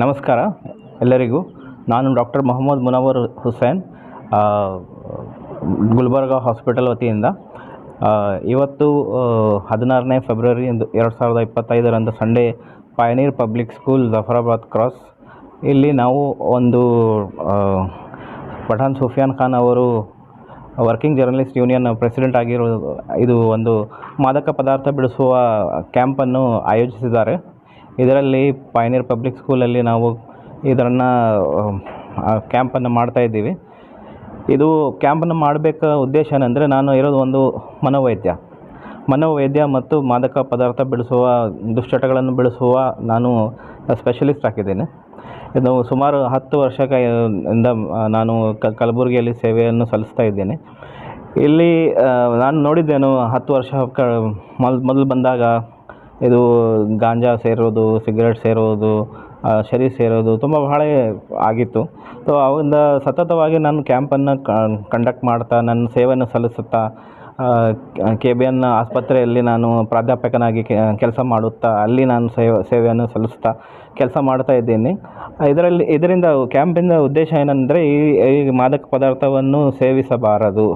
ನಮಸ್ಕಾರ ಎಲ್ಲರಿಗೂ. ನಾನು ಡಾಕ್ಟರ್ ಮೊಹಮ್ಮದ್ ಮುನವರ್ ಹುಸೇನ್ ಗುಲ್ಬರ್ಗ ಹಾಸ್ಪಿಟಲ್ ವತಿಯಿಂದ. ಇವತ್ತು ಹದಿನಾರನೇ ಫೆಬ್ರವರಿ ಎಂದು ಎರಡು ಸಾವಿರದ ಇಪ್ಪತ್ತೈದರಂದು Sunday pioneer public school Jafarabad cross ಇಲ್ಲಿ ನಾವು ಒಂದು ಪಠಾನ್ ಸುಫಿಯಾನ್ ಖಾನ್ ಅವರು ವರ್ಕಿಂಗ್ ಜರ್ನಲಿಸ್ಟ್ ಯೂನಿಯನ್ ಪ್ರೆಸಿಡೆಂಟ್ ಆಗಿರೋ, ಇದು ಒಂದು ಮಾದಕ ಪದಾರ್ಥ ಬಿಡಿಸುವ ಕ್ಯಾಂಪನ್ನು ಆಯೋಜಿಸಿದ್ದಾರೆ. ಇದರಲ್ಲಿ ಪಯನೀರ್ ಪಬ್ಲಿಕ್ ಸ್ಕೂಲಲ್ಲಿ ನಾವು ಇದನ್ನು ಕ್ಯಾಂಪನ್ನು ಮಾಡ್ತಾ ಇದ್ದೀವಿ. ಇದು ಕ್ಯಾಂಪನ್ನು ಮಾಡಬೇಕ ಉದ್ದೇಶ ಏನಂದರೆ ನಾನು ಇರೋದು ಒಂದು ಮನೋವೈದ್ಯ. ಮನೋವೈದ್ಯ ಮತ್ತು ಮಾದಕ ಪದಾರ್ಥ ಬಿಡಿಸುವ, ದುಶ್ಚಟಗಳನ್ನು ಬಿಡಿಸುವ ನಾನು ಸ್ಪೆಷಲಿಸ್ಟ್ ಆಗಿದ್ದೇನೆ. ಇದು ಸುಮಾರು ಹತ್ತು ವರ್ಷದಿಂದ ನಾನು ಕಲಬುರಗಿಯಲ್ಲಿ ಸೇವೆಯನ್ನು ಸಲ್ಲಿಸ್ತಾ ಇದ್ದೇನೆ. ಇಲ್ಲಿ ನಾನು ನೋಡಿದ್ದೇನು ಹತ್ತು ವರ್ಷ ಕ ಮೊದಲು ಬಂದಾಗ ಇದು ಗಾಂಜಾ ಸೇರೋದು, ಸಿಗರೇಟ್ ಸೇರೋದು ಶರಿ ಸೇರೋದು ತುಂಬ ಬಹಳ ಆಗಿತ್ತು. ಸೊ ಅವಿಂದ ಸತತವಾಗಿ ನಾನು ಕ್ಯಾಂಪನ್ನು ಕಂಡಕ್ಟ್ ಮಾಡ್ತಾ, ನನ್ನ ಸೇವೆಯನ್ನು ಸಲ್ಲಿಸುತ್ತಾ ಕೆ ಬಿ ಎನ್ ಆಸ್ಪತ್ರೆಯಲ್ಲಿ ನಾನು ಪ್ರಾಧ್ಯಾಪಕನಾಗಿ ಕೆಲಸ ಮಾಡುತ್ತಾ, ಅಲ್ಲಿ ನಾನು ಸೇವೆ, ಸೇವೆಯನ್ನು ಸಲ್ಲಿಸ್ತಾ ಕೆಲಸ ಮಾಡ್ತಾ ಇದ್ದೀನಿ. ಇದರಲ್ಲಿ, ಇದರಿಂದ ಕ್ಯಾಂಪಿಂದ ಉದ್ದೇಶ ಏನಂದರೆ ಈ ಮಾದಕ ಪದಾರ್ಥವನ್ನು ಸೇವಿಸಬಾರದು.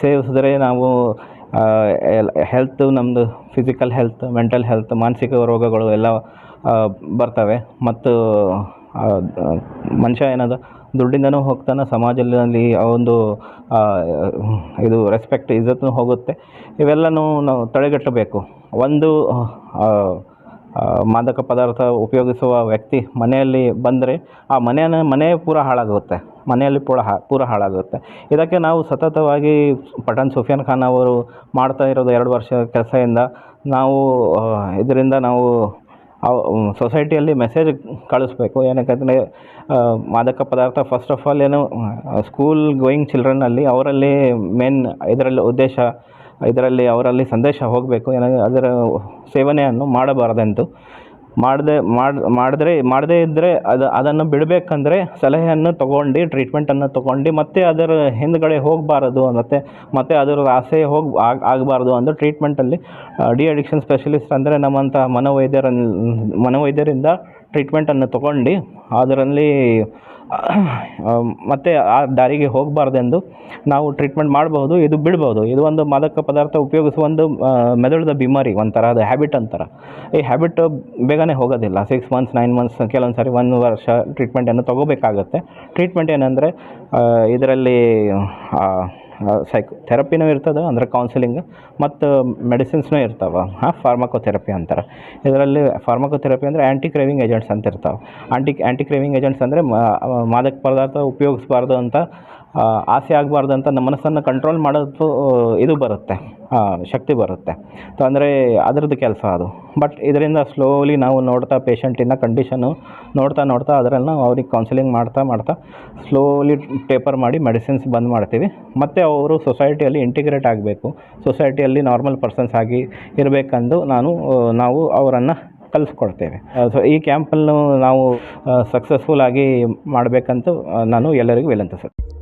ಸೇವಿಸಿದ್ರೆ ನಾವು ಹೆಲ್ತ್ ನಮ್ಮದು ಫಿಸಿಕಲ್ ಹೆಲ್ತ್ ಮೆಂಟಲ್ ಹೆಲ್ತ್ ಮಾನಸಿಕ ರೋಗಗಳು ಎಲ್ಲ ಬರ್ತವೆ. ಮತ್ತು ಮನುಷ್ಯ ಏನದ, ದುಡ್ಡಿಂದನೂ ಹೋಗ್ತಾನೆ, ಸಮಾಜದಲ್ಲಿ ಆ ಒಂದು ಇದು ರೆಸ್ಪೆಕ್ಟ್ ಇಜ್ಜತ್ತು ಹೋಗುತ್ತೆ. ಇವೆಲ್ಲನೂ ನಾವು ತಡೆಗಟ್ಟಬೇಕು. ಒಂದು ಮಾದಕ ಪದಾರ್ಥ ಉಪಯೋಗಿಸುವ ವ್ಯಕ್ತಿ ಮನೆಯಲ್ಲಿ ಬಂದರೆ ಆ ಮನೆಯನ್ನು, ಮನೆ ಪೂರ ಹಾಳಾಗುತ್ತೆ. ಮನೆಯಲ್ಲಿ ಪೂರ ಹಾ, ಪೂರ ಹಾಳಾಗುತ್ತೆ. ಇದಕ್ಕೆ ನಾವು ಸತತವಾಗಿ ಪಠಾನ್ ಸುಫಿಯಾನ್ ಖಾನ್ ಅವರು ಮಾಡ್ತಾ ಇರೋದು ಎರಡು ವರ್ಷ ಕೆಲಸದಿಂದ ನಾವು ಇದರಿಂದ ನಾವು ಸೊಸೈಟಿಯಲ್ಲಿ ಮೆಸೇಜ್ ಕಳಿಸ್ಬೇಕು. ಏನಕ್ಕಂದರೆ ಮಾದಕ ಪದಾರ್ಥ ಫಸ್ಟ್ ಆಫ್ ಆಲ್ ಏನು ಸ್ಕೂಲ್ ಗೋಯಿಂಗ್ ಚಿಲ್ಡ್ರನ್ನಲ್ಲಿ ಅವರಲ್ಲಿ ಮೇನ್ ಇದರಲ್ಲಿ ಉದ್ದೇಶ ಇದರಲ್ಲಿ ಅವರಲ್ಲಿ ಸಂದೇಶ ಹೋಗಬೇಕು ಏನ ಅದರ ಸೇವನೆಯನ್ನು ಮಾಡಬಾರದೆಂದು. ಮಾಡದೆ, ಮಾಡ್, ಮಾಡಿದ್ರೆ, ಮಾಡದೇ ಇದ್ದರೆ ಅದು, ಅದನ್ನು ಬಿಡಬೇಕಂದ್ರೆ ಸಲಹೆಯನ್ನು ತೊಗೊಂಡು ಟ್ರೀಟ್ಮೆಂಟನ್ನು ತೊಗೊಂಡು, ಮತ್ತೆ ಅದರ ಹಿಂದ್ಗಡೆ ಹೋಗಬಾರದು ಮತ್ತು ಮತ್ತೆ ಅದರ ಆಸೆ ಹೋಗಿ, ಆಗ, ಆಗಬಾರ್ದು ಅಂದರೆ ಟ್ರೀಟ್ಮೆಂಟಲ್ಲಿ ಡಿ ಅಡಿಕ್ಷನ್ ಸ್ಪೆಷಲಿಸ್ಟ್ ಅಂದರೆ ನಮ್ಮಂಥ ಮನೋವೈದ್ಯರ ಮನೋವೈದ್ಯರಿಂದ ಟ್ರೀಟ್ಮೆಂಟನ್ನು ತೊಗೊಂಡು, ಅದರಲ್ಲಿ ಮತ್ತೆ ಆ ದಾರಿಗೆ ಹೋಗಬಾರ್ದೆಂದು ನಾವು ಟ್ರೀಟ್ಮೆಂಟ್ ಮಾಡಬಹುದು, ಇದು ಬಿಡ್ಬೋದು ಇದು ಒಂದು ಮಾದಕ ಪದಾರ್ಥ ಉಪಯೋಗಿಸುವ ಒಂದು ಮೆದುಳದ ಬಿಮಾರಿ, ಒಂಥರ, ಅದು ಹ್ಯಾಬಿಟ್ ಅಂತಾರೆ. ಈ ಹ್ಯಾಬಿಟ್ ಬೇಗನೆ ಹೋಗೋದಿಲ್ಲ. ಸಿಕ್ಸ್ ಮಂತ್ಸ್ ನೈನ್ ಮಂತ್ಸ್ ಕೆಲವೊಂದು ಸಾರಿ ಒಂದು ವರ್ಷ ಟ್ರೀಟ್ಮೆಂಟನ್ನು ತಗೋಬೇಕಾಗತ್ತೆ. ಟ್ರೀಟ್ಮೆಂಟ್ ಏನಂದರೆ ಇದರಲ್ಲಿ ಸೈಕ್ ಥೆರಪಿನೂ ಇರ್ತದೆ, ಅಂದರೆ ಕೌನ್ಸಿಲಿಂಗ್ ಮತ್ತು ಮೆಡಿಸಿನ್ಸ್ನೂ ಇರ್ತಾವೆ. ಹಾಂ ಫಾರ್ಮಕೋಥೆರಪಿ ಅಂತಾರೆ. ಇದರಲ್ಲಿ ಫಾರ್ಮಕೋಥೆರಪಿ ಅಂದರೆ ಆ್ಯಂಟಿ ಕ್ರೇವಿಂಗ್ ಏಜೆಂಟ್ಸ್ ಅಂತ ಇರ್ತಾವೆ ಆಂಟಿ ಆ್ಯಂಟಿ ಕ್ರೇವಿಂಗ್ ಏಜೆಂಟ್ಸ್ ಅಂದರೆ ಮಾದಕ ಪದಾರ್ಥ ಉಪಯೋಗಿಸಬಾರ್ದು ಅಂತ ಆಸೆ ಆಗಬಾರ್ದಂತ ನಮ್ಮ ಮನಸ್ಸನ್ನು ಕಂಟ್ರೋಲ್ ಮಾಡೋದು ಇದು ಬರುತ್ತೆ. ಶಕ್ತಿ ಬರುತ್ತೆ. ಅಂದರೆ ಅದರದ್ದು ಕೆಲಸ ಅದು. ಬಟ್ ಇದರಿಂದ ಸ್ಲೋಲಿ ನಾವು ನೋಡ್ತಾ ಪೇಷಂಟಿನ ಕಂಡೀಷನು ನೋಡ್ತಾ ನೋಡ್ತಾ ಅದರಲ್ಲಿ ಅವ್ರಿಗೆ ಕೌನ್ಸಿಲಿಂಗ್ ಮಾಡ್ತಾ ಮಾಡ್ತಾ ಸ್ಲೋಲಿ ಟೇಪರ್ ಮಾಡಿ ಮೆಡಿಸಿನ್ಸ್ ಬಂದ್ ಮಾಡ್ತೀವಿ. ಮತ್ತು ಅವರು ಸೊಸೈಟಿಯಲ್ಲಿ ಇಂಟಿಗ್ರೇಟ್ ಆಗಬೇಕು. ಸೊಸೈಟಿಯಲ್ಲಿ ನಾರ್ಮಲ್ ಪರ್ಸನ್ಸ್ ಆಗಿ ಇರಬೇಕೆಂದು ನಾನು ನಾವು ಅವರನ್ನು ಕಲಿಸ್ಕೊಡ್ತೇವೆ ಸೊ ಈ ಕ್ಯಾಂಪನ್ನು ನಾವು ಸಕ್ಸಸ್ಫುಲ್ ಆಗಿ ಮಾಡಬೇಕಂತ ನಾನು ಎಲ್ಲರಿಗೂ ವಿನಂತಿಸುತ್ತೇನೆ